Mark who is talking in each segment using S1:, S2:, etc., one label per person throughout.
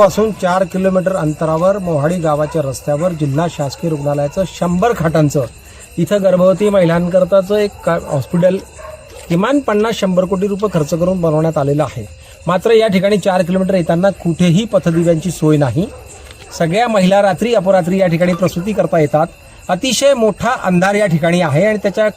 S1: पासून चार किलोमीटर अंतरावर मोहाडी गावाच्या रस्त्यावर जिल्हा शासकीय रुग्णालयाचं शंभर खाटांचं इथं गर्भवती महिलांकरताचं एक का- हॉस्पिटल किमान पन्नास शंभर कोटी रुपये खर्च करून बनवण्यात आलेलं आहे. मात्र या ठिकाणी चार किलोमीटर येताना कुठेही पथदिव्यांची सोय नाही. सगळ्या महिला रात्री अपरात्री या ठिकाणी प्रसूती करता येतात. अतिशय मोठा अंधार या ठिकाणी आहे आणि त्याच्या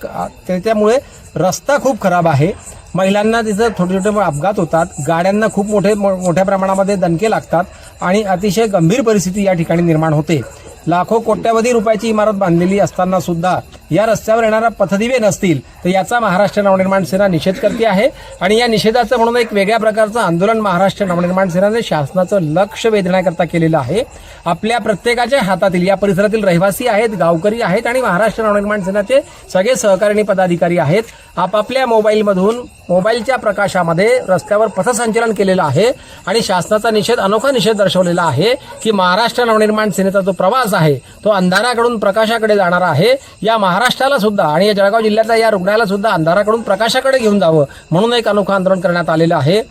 S1: त्याच्यामुळे रस्ता खूप खराब आहे. महिलांना तिथं छोटे छोटे अपघात होतात. गाड्यांना खूप मोठे मो- मोठ्या प्रमाणामध्ये दणके लागतात आणि अतिशय गंभीर परिस्थिती या ठिकाणी निर्माण होते. लाखो कोट्यावधी रुपयाची इमारत बांधलेली असताना सुद्धा या रस्त्यावर येणारा पथदिवे नसतील तर याचा महाराष्ट्र नवनिर्माण सेना निषेध करते आहे. आणि या निषेधाचं म्हणून एक वेगळ्या प्रकारचं आंदोलन महाराष्ट्र नवनिर्माण सेनाने शासनाचं लक्ष वेधण्याकरता केलेलं आहे. आपल्या प्रत्येकाच्या हातातील या परिसरातील रहिवासी आहेत गावकरी आहेत आणि महाराष्ट्र नवनिर्माण सेनाचे सगळे सहकारी पदाधिकारी आहेत. आपापल्या मोबाईलमधून मोबाईलच्या प्रकाशामध्ये रस्त्यावर पथसंचलन केलेलं आहे आणि शासनाचा निषेध अनोखा निषेध दर्शवलेला आहे की महाराष्ट्र नवनिर्माण सेनेचा जो प्रवास आहे तो अंधाराकडून प्रकाशाकडे जाणारा आहे. या महा महाराष्ट्राला सुद्धा आणि या जळगाव जिल्ह्यातल्या या रुग्णाला सुद्धा अंधाराकडून प्रकाशाकडे घेऊन जावं म्हणून एक अनोखं आंदोलन करण्यात आलेलं आहे.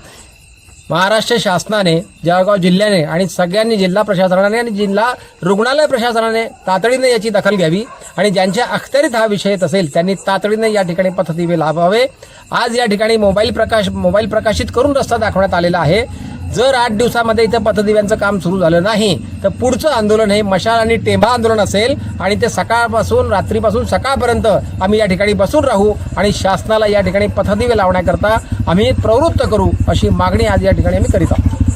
S1: महाराष्ट्र शासनाने जळगाव जिल्ह्याने आणि सगळ्यांनी जिल्हा प्रशासनाने आणि जिल्हा रुग्णालय प्रशासनाने तातडीने याची दखल घ्यावी आणि ज्यांच्या अखत्यारीत हा विषय येत असेल त्यांनी तातडीने या ठिकाणी पथदिवे लावावे आज या ठिकाणी मोबाईल प्रकाश मोबाईल प्रकाशित करून रस्ता दाखवण्यात आलेला आहे. जर आठ दिवसामध्ये इथं पथदिव्यांचं काम सुरू झालं नाही तर पुढचं आंदोलन हे मशाल आणि टेंभा आंदोलन असेल आणि ते सकाळपासून रात्रीपासून सकाळपर्यंत आम्ही या ठिकाणी बसून राहू आणि शासनाला या ठिकाणी पथदिवे लावण्याकरता आम्ही प्रवृत्त करू अशी मागणी आज या ठिकाणी आम्ही करीत आहोत.